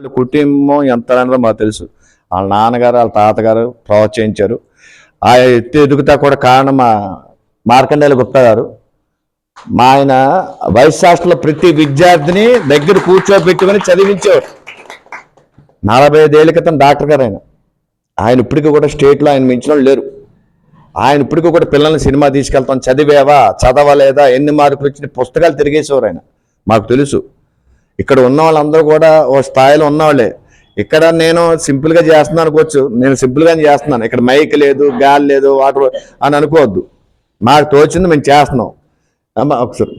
వాళ్ళ కుటుంబం ఎంత అనేదో మాకు తెలుసు. వాళ్ళ నాన్నగారు వాళ్ళ తాతగారు ప్రోత్సహించారు ఆ ఎత్తు ఎదుగుతా కూడా కారణం మా మార్కండేయ గుప్తా గారు మా ఆయన వైస్ హాస్టల్లో ప్రతి విద్యార్థిని దగ్గర కూర్చోబెట్టుకొని చదివించేవారు. నలభై ఐదేళ్ళ క్రితం డాక్టర్ గారు ఆయన. ఆయన ఇప్పటికీ కూడా స్టేట్లో ఆయన మించిన లేరు. ఆయన ఇప్పటికీ కూడా పిల్లల్ని సినిమా తీసుకెళ్తాం చదివేవా చదవలేదా ఎన్ని మార్కులు వచ్చిన పుస్తకాలు తిరిగేసేవారు ఆయన. మాకు తెలుసు. ఇక్కడ ఉన్న వాళ్ళందరూ కూడా ఓ స్థాయిలో ఉన్నవాళ్ళే. ఇక్కడ నేను సింపుల్గా చేస్తున్నాను అనుకోవచ్చు. నేను సింపుల్గానే చేస్తున్నాను. ఇక్కడ మైక్ లేదు గాలి లేదు వాటర్ అని అనుకోవద్దు. మాకు తోచింది మేము చేస్తున్నాం. అమ్మ ఒకసారి.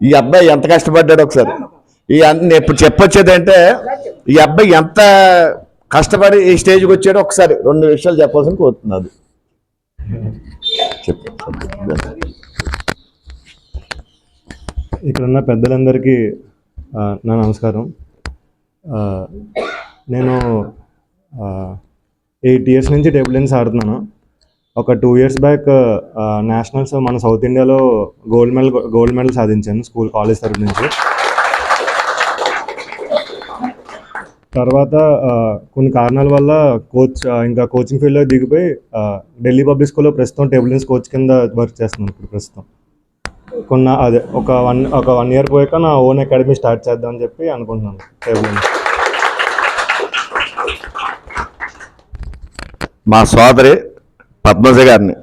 ఈ అబ్బాయి ఎంత కష్టపడ్డాడు ఒకసారి. ఈ నేను ఇప్పుడు చెప్పొచ్చేది అంటే ఈ అబ్బాయి ఎంత కష్టపడి ఈ స్టేజ్కి వచ్చాడో ఒకసారి రెండు విషయాలు చెప్పాల్సిన కోరుతున్నాను ఇక్కడ ఉన్న పెద్దలందరికీ నా నమస్కారం. నేను ఎయిట్ ఇయర్స్ నుంచి టేబుల్ టెన్నిస్ ఆడుతున్నాను. ఒక టూ ఇయర్స్ బ్యాక్ నేషనల్స్ మన సౌత్ ఇండియాలో గోల్డ్ మెడల్ గోల్డ్ మెడల్ సాధించాను స్కూల్ కాలేజ్ తరఫు నుంచి. తర్వాత కొన్ని కారణాల వల్ల కోచ్ ఇంకా కోచింగ్ ఫీల్డ్లో దిగిపోయి ఢిల్లీ పబ్లిక్ స్కూల్లో ప్రస్తుతం టేబుల్ టెన్నిస్ కోచ్ కింద వర్క్ చేస్తున్నాను ఇప్పుడు ప్రస్తుతం. కొన్న అదే ఒక వన్ ఒక వన్ ఇయర్ పోయాక నా ఓన్ అకాడమీ స్టార్ట్ చేద్దాం అని చెప్పి అనుకుంటున్నాను టేబుల్ మా సోదరి పద్మజ గారిని.